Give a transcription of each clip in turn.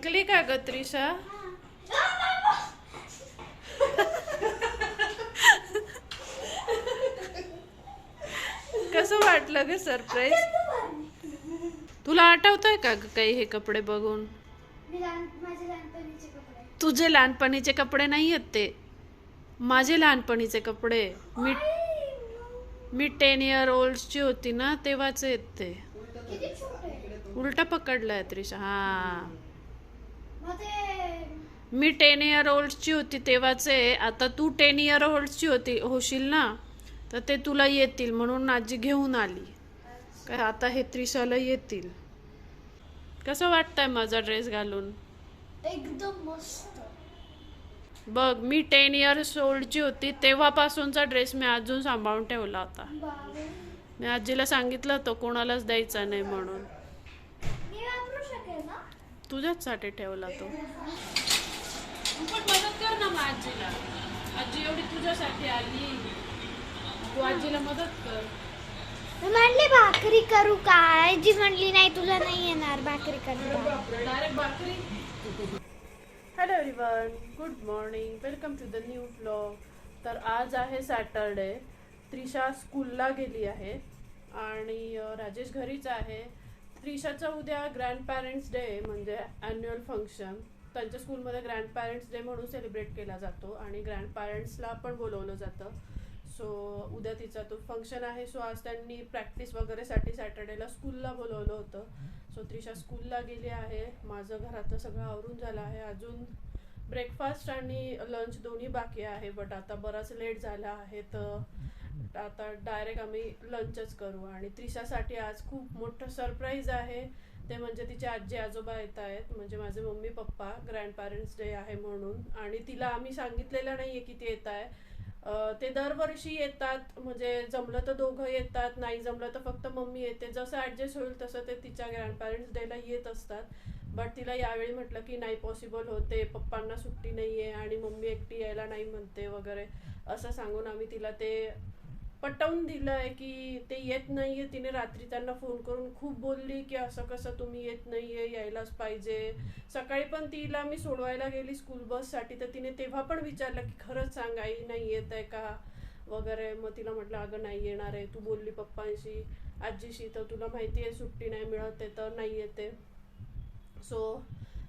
थकली का ग त्रिशा? कसं वाटलं ग सरप्राईज तुला आठवतंय का ग काही हे कपडे बघून? तुझे लहानपणीचे कपडे नाही आहेत ते. माझे लहानपणीचे कपडे. मी मी टेन इयर ओल्डची होती ना तेव्हाचे आहेत ते. उलटा पकडलाय त्रिशा हा. मी टेन इयर ओल्डची होती तेव्हाचे. आता तू टेन इयर ओल्डची होती होशील ना? तर ते तुला येतील म्हणून आजी घेऊन आली. काय आता हे त्रिशाला येतील. कसं वाटतंय माझा ड्रेस घालून? एकदम मस्त. बघ मी टेन इयर्स ओल्डची होती तेव्हापासूनचा ड्रेस मी अजून सांभाळून ठेवला होता. मी आजीला सांगितलं होतं कोणालाच द्यायचा नाही म्हणून. तुझ्याचसाठी ठेवला तो. तू पण मदत कर ना मग आजीला. आजी एवढी तुझ्यासाठी आली. तू आजीला मदत कर. मी म्हणली भाकरी करू काय जी म्हणली नाही तुला नाही येणार भाकरी डायरेक्ट भाकरी. Hello everyone good morning welcome to the new blog तर आज आहे सॅटरडे त्रिशा स्कूलला गेली आहे. आणि राजेश घरीच आहे. त्रिशाचा उद्या ग्रँड पॅरेंट्स डे म्हणजे ॲन्युअल फंक्शन त्यांच्या स्कूलमध्ये ग्रँड पॅरेंट्स डे म्हणून सेलिब्रेट केला जातो आणि ग्रँड पॅरेंट्सला पण बोलवलं जातं. सो उद्या तिचा तो फंक्शन आहे. सो आज त्यांनी प्रॅक्टिस वगैरेसाठी सॅटर्डेला स्कूलला बोलवलं होतं. सो त्रिशा स्कूलला गेली आहे. माझं घरातलं सगळं आवरून झालं आहे. अजून ब्रेकफास्ट आणि लंच दोन्ही बाकी आहे. बट आता बराच लेट झाला आहे. तर आता डायरेक्ट आम्ही लंचच करू. आणि त्रिशासाठी आज खूप मोठं सरप्राईज आहे. ते म्हणजे तिचे आजी आजोबा येत आहेत. म्हणजे माझे mummy papa grand parents day आहे म्हणून. आणि तिला आम्ही सांगितलेलं नाही आहे की ती येत आहे. ते दरवर्षी येतात. म्हणजे जमलं तर दोघं येतात. नाही जमलं तर फक्त मम्मी येते. जसं ॲडजस्ट होईल तसं ते तिच्या ग्रँड पॅरेंट्स डेला येत असतात. बट तिला यावेळी म्हटलं की नाही पॉसिबल होते. पप्पांना सुट्टी नाही आहे आणि मम्मी एकटी यायला नाही म्हणते वगैरे. असं सांगून आम्ही तिला ते पटवून दिलं आहे की ते येत नाही आहे तिने रात्री त्यांना फोन करून खूप बोलली की असं कसं तुम्ही येत नाही आहे यायलाच पाहिजे. सकाळी पण तिला मी सोडवायला गेली स्कूल बससाठी तर तिने तेव्हा पण विचारलं की खरंच सांग आई नाही येत आहे का? वगैरे. मग तिला म्हटलं अगं नाही येणार आहे. तू बोलली पप्पांशी आजीशी. तर तुला माहिती आहे सुट्टी नाही मिळत आहे तर नाही येते. सो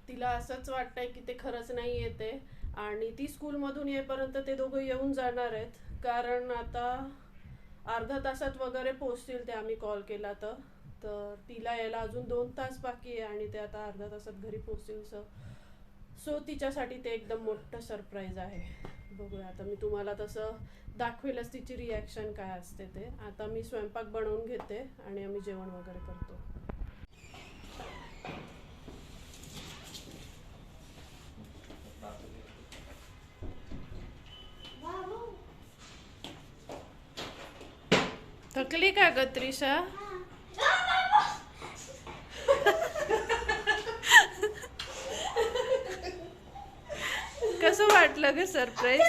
तिला असंच वाटतंय की ते खरंच नाही येते. आणि ती स्कूलमधून येईपर्यंत ते दोघं येऊन जाणार आहेत. कारण आता अर्धा तासात वगैरे पोचतील ते आम्ही कॉल केला तर. तर तिला यायला अजून दोन तास बाकी आहे आणि ते आता अर्धा तासात घरी पोचतील सर सो तिच्यासाठी ते एकदम मोठं सरप्राईज आहे. बघूया आता मी तुम्हाला तसं दाखवेलच तिची रिॲक्शन काय असते ते. आता मी स्वयंपाक बनवून घेते आणि आम्ही जेवण वगैरे करतो. थकली का ग त्रिशा? कसं वाटलं ग सरप्राईज?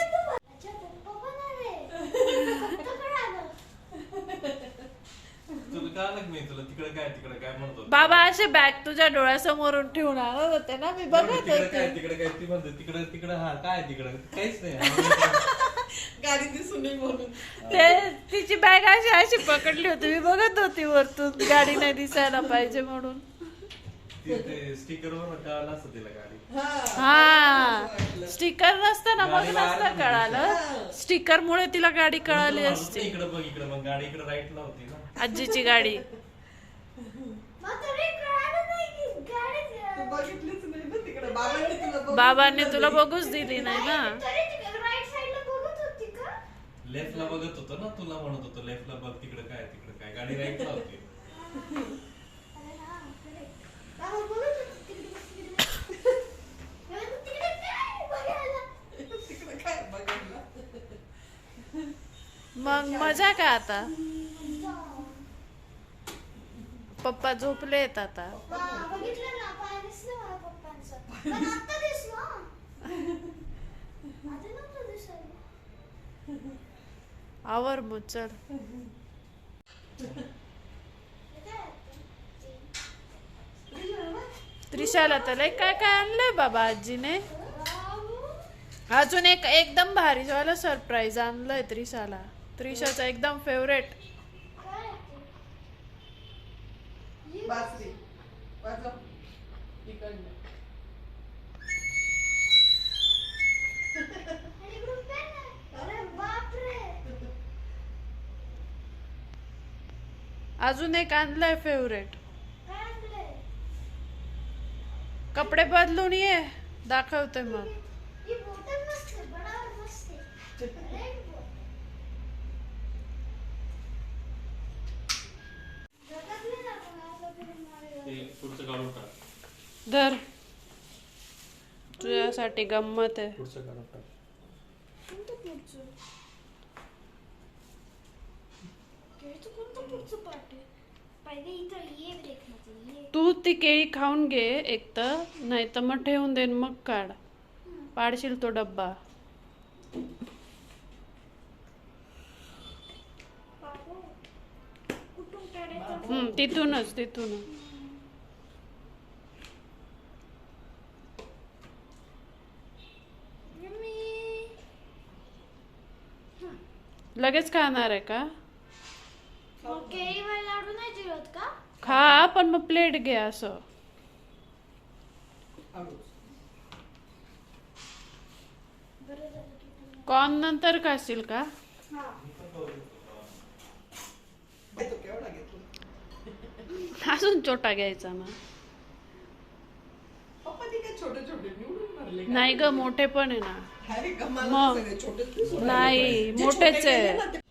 बाबा असे बॅग तुझ्या डोळ्यासमोरून ठेवून आणत होते ना मी बघत तिकडे काय होते. तिकडे काय ती म्हणते तिकडे तिकडे हा काय तिकडे? काहीच नाही. गाडी ते तिची बॅग अशी अशी पकडली होती. मी बघत होती वरतून. गाडी नाही दिसायला पाहिजे म्हणून. हा. स्टिकर नसतं ना मग नसतं कळालं. स्टिकर मुळे तिला गाडी कळाली असती. इकडे बघ इकडे. मग गाडी इकडे राईटला होती ना. आजीची गाडी. बाबांनी तुला बघूच दिली नाही ना तरी राईट साईडला बघत होती का लेफ्टला बघत होतो ना तुला म्हणत होतो लेफ्टला बघ तिकडे काय तिकडे काय. गाडी राईटला होती. हा मग मजा का आता? पप्पा झोपलेत आता. वा, बघितलं ना पाय दिसलं मला पप्पांचं. पण आता दिसलं. आवर मग चल त्रिशाला तर लय काय काय आणलंय बाबा आजीने अजून एक एकदम भारी वाला सरप्राईज आणलंय त्रिशाला. त्रिशाचा एकदम फेवरेट बासरी. अजून एक आणलंय फेवरेट? कपडे बदलून ये दाखवते मग. ही बॉटल मस्त आहे, बडावर मस्त आहे. Red bottle. जगातली ना मला असं तरी मला ते पुढचं काढून टाक धर तुझ्यासाठी गंमत आहे पुढचं काढून टाक कोणतं पुढचं? केळीचं कोणतं पुढचं पार्ट आहे? पहिले इथं ये ब्रेकमध्ये ये. तू ती केळी खाऊन घे एक तर नाही तर मग ठेवून देईन मग काढ पाडशील तो डब्बा बाबू, कुठून काढायचं? हम्म तिथूनच तिथूनच मम्मी. लगेच खाणार आहे का केळीवर लाडू नाही जिरवत का? खा पण मग प्लेट घे असं. कॉर्न नंतर खाशील का? अजून छोटा घ्यायचा ना? नाही ग मोठे पण आहे ना. मग. नाही, मोठेच आहे.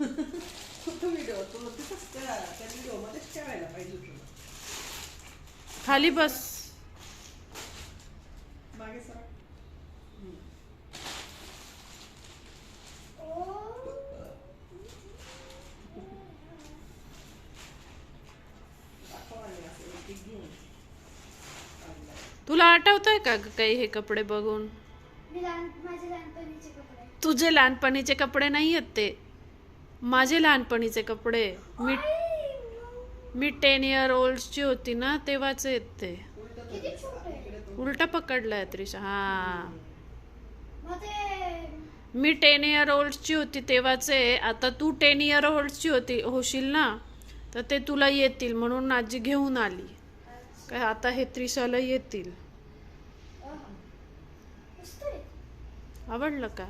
केले ना ते- बाबू कुठं व्हिडिओ तुला तिथंच त्या त्या व्हिडिओ मध्येच ठेवायला पाहिजे तुला खाली बस मागे सर ओ. दाखव आणि असं एक एक घेऊन आणलंय. तुला आठवतंय का ग काही हे कपडे बघून मी लहान माझे लहानपणीचे कपडे तुझे लहानपणीचे कपडे नाही आहेत ते माझे लहानपणीचे कपडे मी मी टेन इयर ओल्डची होती ना तेव्हाचे आहेत ते उलटा पकडलाय त्रिशा हा. मी टेन इयर ओल्डची होती तेव्हाचे आता तू टेन इयर ओल्डची होती होशील ना? तर ते तुला येतील म्हणून आजी घेऊन आली. काय आता हे त्रिशाला येतील. आवडलं का?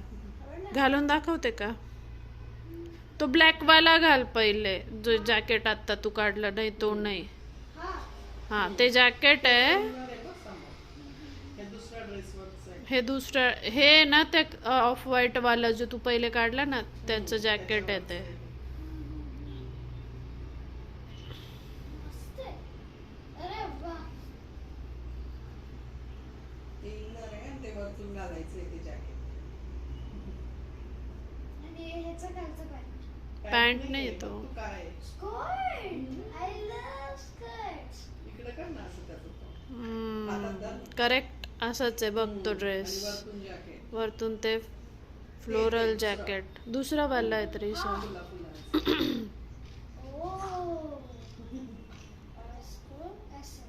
घालून दाखवते का? तो ब्लॅक वाला घाल पहिले जो जॅकेट आता तू काढला नाही तो नाही हा. ते जॅकेट आहे. हे हे दुसरं हे ना ते ऑफ व्हाईट वाला जो तू पहिले काढला ना त्याचं जॅकेट आहे ते वा. ते inner Pant नाही आहे, तो. बघ तू काय आहे. स्कर्ट आय लव्ह स्कर्ट्स इकडे कर ना असं त्याचं तो. हातात धर. करेक्ट असंच आहे बघ तो ड्रेस वरतून ते फ्लोरल जॅकेट दुसरा वाला आहे तरी फुलाचं. ओ स्कूल असं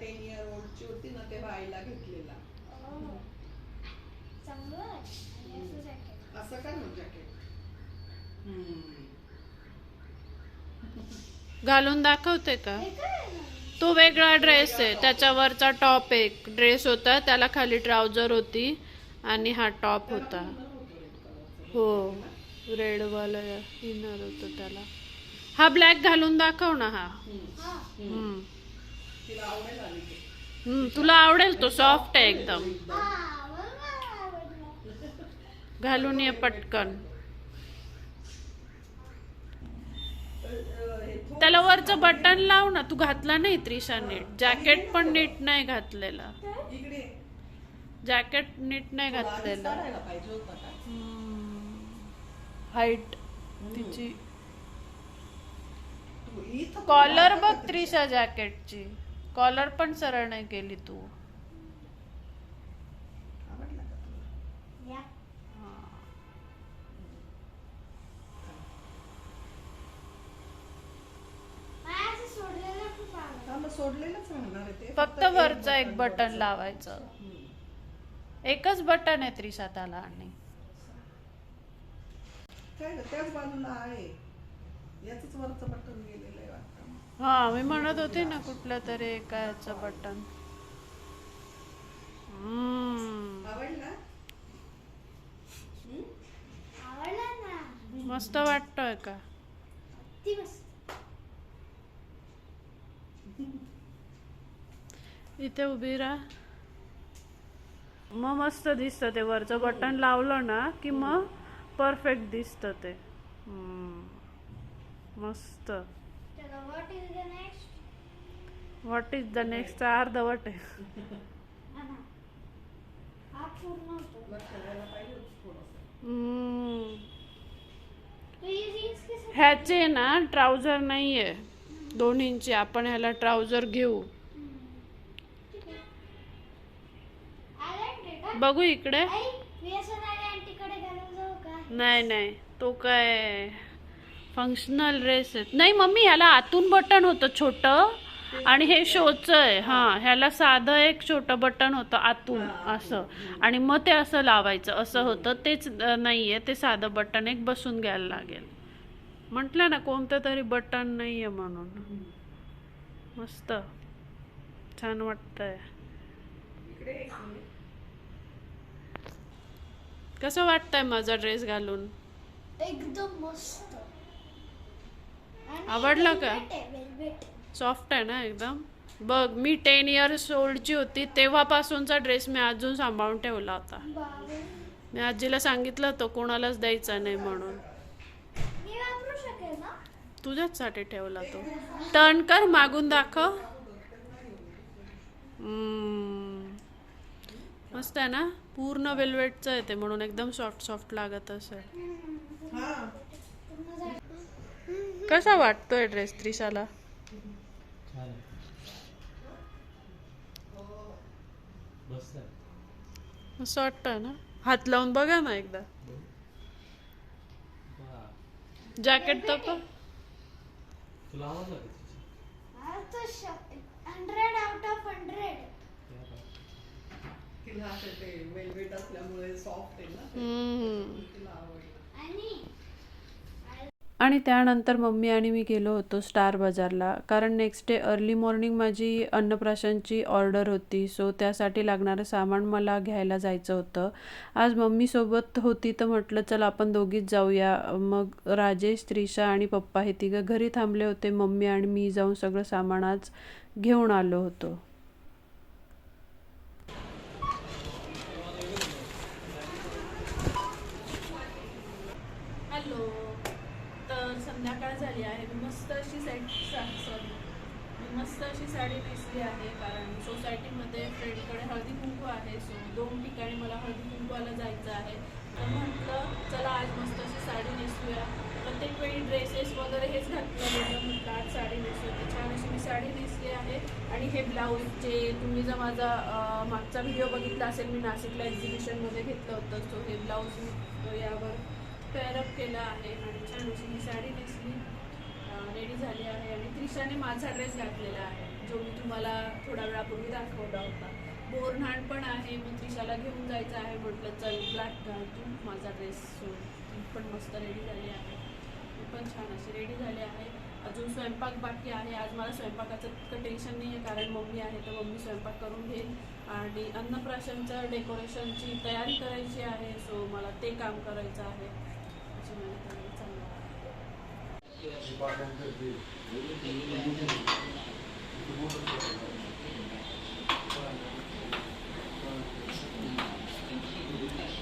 टेन इयर ओल्डची होती ना तेव्हा आईला घेतलेला. जॅकेट घालून दाखवते का? तो वेगळा ड्रेस आहे. त्याच्यावरचा टॉप एक ड्रेस होता. त्याला खाली ट्राउजर होती आणि हा टॉप होता. हो रेड वाला इनर होतं त्याला. हा ब्लॅक घालून दाखव ना हा. हम्म. तिला आवडेल ते सॉफ्ट आहे एकदम. घालून ये पटकन अं, हे थोडं- त्याला वरचं बटन लाव ना. तू घातला नाही त्रिशा नीट. जॅकेट पण नीट नाही घातलेला. जॅकेट नीट नाही घातलेला. घातलेलं हाईट तिची. कॉलर बघ त्रिशा जॅकेटची कॉलर पण सरळ नाही केली तू आवडला का तुला या माझं सोडलेलं खूप आवडलं सोडलेलंच राहणार आहे ते. फक्त वरचं एक बटन लावायचं. एकच बटन आहे त्रिशा त्याला आणि. काय ग, त्याच बाजूला आहे. याच वरचं बटन गेलेलं आहे वाटतं हा मी म्हणत होते ना कुठलं तरी एकाचं बटन हम्म, आवडला? आवडला ना. मस्त वाटतोय का? ती मस्त. इथे उभी राहा. मग मस्त दिसतं ते वरचं बटन लावलं ना की मग परफेक्ट दिसतं ते. हम्म. मस्त. चलो what is the next what is the आहे. साथ ह्याचे ना ट्राउजर नाहीये. दोन्हींचे आपण ह्याला ट्राउजर घेऊ. बघू इकडे. आई व्यसन आणि आंटीकडे घालून जाऊ का? नाही नाही. तो काय फंक्शनल ड्रेस आहे. नाही मम्मी ह्याला आतून बटन होतं छोटं. आणि हे शोचं आहे. हा ह्याला साधं एक छोटं बटन होतं आतून असं. आणि मग ते असं लावायचं. असं होतं. तेच अं, नाहीये. ते साधं बटन एक बसून घ्यायला लागेल. म्हटलं ना कोणतं तरी बटन नाहीये म्हणून. मस्त. छान वाटतंय. इकडे एक मिनिट. कसं वाटतंय माझा ड्रेस घालून? एकदम मस्त. आवडला का? सॉफ्ट आहे ना एकदम? बघ मी टेन इयर्स ओल्डची होती तेव्हापासूनचा ड्रेस मी अजून सांभाळून ठेवला होता. मी आजीला सांगितलं होतं कोणालाच द्यायचा नाही म्हणून. ना? तुझ्याचसाठी ठेवला तो. टर्न कर मागून दाखव. मस्त आहे ना? पूर्ण वेल्वेटचं आहे ते म्हणून एकदम सॉफ्ट सॉफ्ट लागत असेल. हा कसा वाटतोय ड्रेस त्रिशाला? छान आहे वाटतंय ना? हात लावून बघा ना एकदा. जॅकेट तर पण. Hundred out of hundred. तिला असं ते वेलवेट असल्यामुळे सॉफ्ट आहे ना ते. हम्म. तिला आवडलं. आणि? आणि त्यानंतर मम्मी आणि मी गेलो होतो स्टार बाजारला कारण नेक्स्ट डे अर्ली मॉर्निंग माझी अन्नप्राशनची ऑर्डर होती. सो त्यासाठी लागणारं सामान मला घ्यायला जायचं होतं. आज मम्मीसोबत होती तर म्हटलं चल आपण दोघीच जाऊया. मग राजेश त्रिशा आणि पप्पा हे तिघं घरी थांबले होते. मम्मी आणि मी जाऊन सगळं सामान आज घेऊन आलो होतो हॅलो तर संध्याकाळ झाली आहे मी मस्त अशी सेट सॉरी मी मस्त अशी साडी नेसली आहे कारण सोसायटीमध्ये फ्रेंडकडे हळदी कुंकू आहे. सो दोन ठिकाणी मला हळदी कुंकूला जायचं आहे. तर म्हटलं चला आज मस्त अशी साडी नेसूया. प्रत्येक वेळी ड्रेसेस वगैरे हेच घातलं होतं म्हटलं आज साडी नेसूया. तर छान अशी मी साडी नेसली आहे. आणि हे ब्लाऊज जे तुम्ही जर माझा मागचा व्हिडिओ बघितला असेल मी नाशिकला एक्झिबिशनमध्ये घेतलं होतं. सो हे ब्लाऊज मी यावर पेअरअप केलं आहे. आणि छान अशी मी साडी नेसली. रेडी झाली आहे आणि त्रिशाने माझा ड्रेस घातलेला आहे जो मी तुम्हाला थोड्या वेळापूर्वी दाखवला होता. बोरन्हाण पण आहे मग त्रिशाला घेऊन जायचं आहे म्हटलं चल ब्लॅक घाल तू माझा ड्रेस ती पण मस्त रेडी झाली आहे. मी पण छान अशी रेडी झाली आहे. अजून स्वयंपाक बाकी आहे. आज मला स्वयंपाकाचं इतकं टेन्शन नाही आहे कारण मम्मी आहे तर मम्मी स्वयंपाक करून घेईल. आणि अन्नप्राशनचं डेकोरेशनची तयारी करायची आहे सो मला ते काम करायचं आहे. अशी माझी तयारी चालू आहे.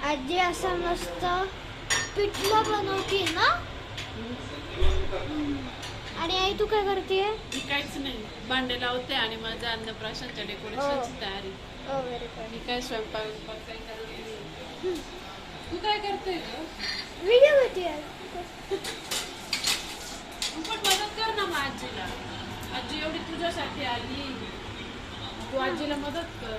आजी असं मस्त पिठलं बनवते ना आणि आई तू काय करते मी काहीच नाही भांडे लावते आणि माझ्या अन्नप्राशनच्या डेकोरेशनची तयारी हो मी काय स्वयंपाक विंपाक काही करत नाही. तू काय करते ग व्हिडिओ होती तू पण मदत कर ना मग आजीला. आजी एवढी तुझ्यासाठी आली. तू आजीला मदत कर.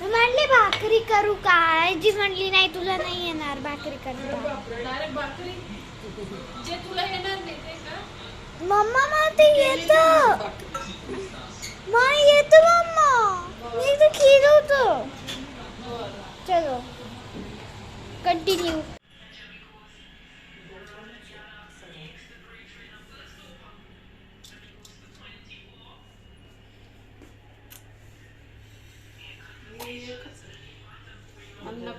मी म्हणली भाकरी करू का? आजी म्हणली नाही तुला नाही येणार भाकरी करता. डायरेक्ट भाकरी? जे तुला येणार नाही ते का? मम्मा मला ते येत. माय येतो मम्मा. मी तर खेळ होतो. चलो. कंटिन्यू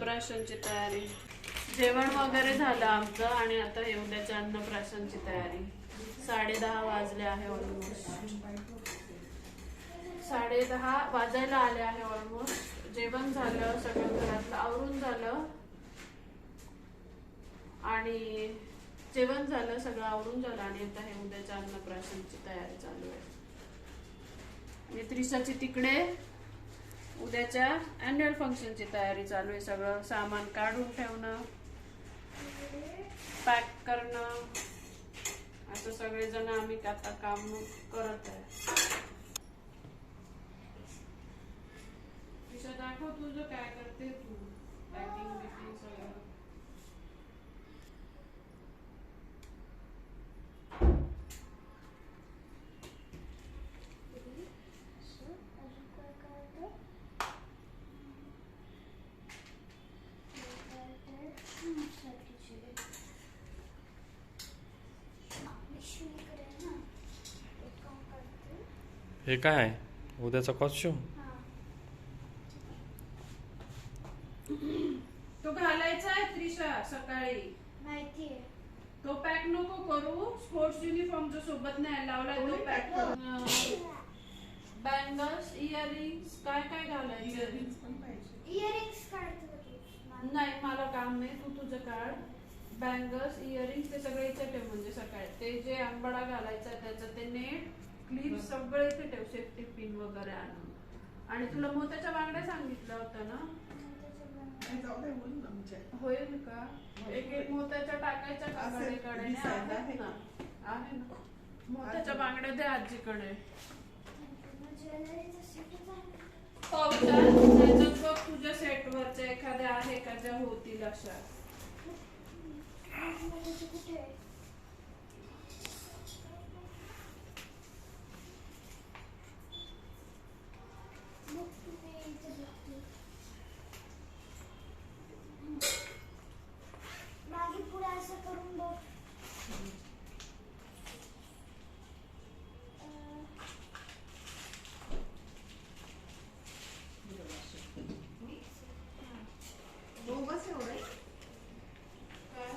अन्नप्राशनची तयारी. जेवण वगैरे झालं आमचं आणि आता हे उद्याच्या अन्नप्राशनची तयारी. साडे दहा वाजले आहे ऑलमोस्ट साडे दहा वाजायला आले आहे ऑलमोस्ट जेवण झालं सगळं घरातलं आवरून झालं. आणि जेवण झालं सगळं आवरून झालं आणि आता हे उद्याच्या अन्नप्राशनची तयारी चालू आहे. आणि त्रिशाची तिकडे उद्याच्या अॅन्युअल फंक्शनची तयारी चालू आहे सगळं. सामान काढून ठेवणं पॅक करणं. असं सगळेजण आम्ही आता काम करत आहे त्रिशा दाखव तुझं काय करते तू पॅकिंग बिकिंग सगळं हे काय आहे? उद्याचा कॉस्ट्युम तो घालायचा आहे त्रिशा सकाळी. माहितीये तो पॅक नको करू. स्पोर्ट्स युनिफॉर्मच्या सोबत नाही लावलाय तो पॅक बँगल्स इयरिंग्स काय काय घालायचं? इयरिंग्स पण पाहिजे. इयरिंग्स काढतो? नाही मला काम नाही. तू तुझं काढ. बँगल्स इयरिंग्स ते सगळे इथे ठेव म्हणजे सकाळी. ते जे आंबाडा घालायचा त्याचं ते नेट. क्लिप सगळे इथे ठेव सेफ्टी पिन वगैरे आणून. आणि तुला मोत्याच्या बांगड्या सांगितलं होतं ना? होईल का? एक एक मोत्याच्या टाकायच्या का असेल, कडेकडे दिसायला आहे आहेत ना? आहे ना? मोत्याच्या बांगड्या दे आजीकडे. पावडर त्याच्यात बघ तुझ्या सेटवरच्या एखाद्या आहे का ज्या होतील अशा ज्वेलरीचं कुठे आहे? बघ तुम्ही इथे बघते. मागे पुढे असं करून बघ अं, हो बस एवढं काय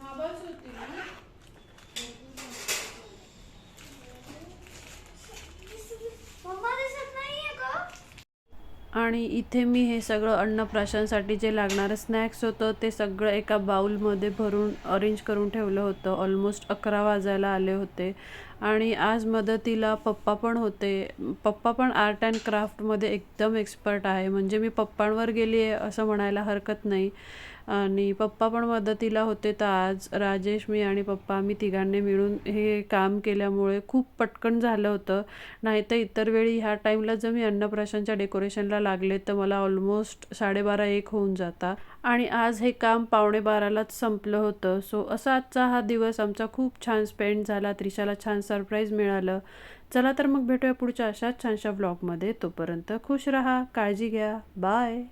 हा बस होती ना मम्मा दिसत नाहीये का आणि इथे मी हे सगळं अन्नप्राशनसाठी जे लागणारं स्नॅक्स होतं ते सगळं एका बाउलमध्ये भरून अरेंज करून ठेवलं होतं. ऑलमोस्ट अकरा वाजायला आले होते. आणि आज मदतीला पप्पा पण होते. पप्पा पण आर्ट अँड क्राफ्टमध्ये एकदम एक्सपर्ट आहे. म्हणजे मी पप्पांवर गेली आहे असं म्हणायला हरकत नाही. आणि पप्पा पण मदतीला होते तर आज राजेश मी आणि पप्पा आम्ही तिघांनी मिळून हे काम केल्यामुळे खूप पटकन झालं होतं. नाही तर इतर वेळी ह्या टाईमला जर मी अन्नप्राशनच्या डेकोरेशनला लागले तर मला ऑलमोस्ट साडेबारा एक होऊन जाता. आणि आज हे काम पावणे बारालाच संपलं होतं. सो असा आजचा हा दिवस आमचा खूप छान स्पेंड झाला. त्रिशाला छान सरप्राईज मिळालं. चला तर मग भेटूया पुढच्या अशाच छानशा व्लॉगमध्ये तोपर्यंत खुश राहा काळजी घ्या. बाय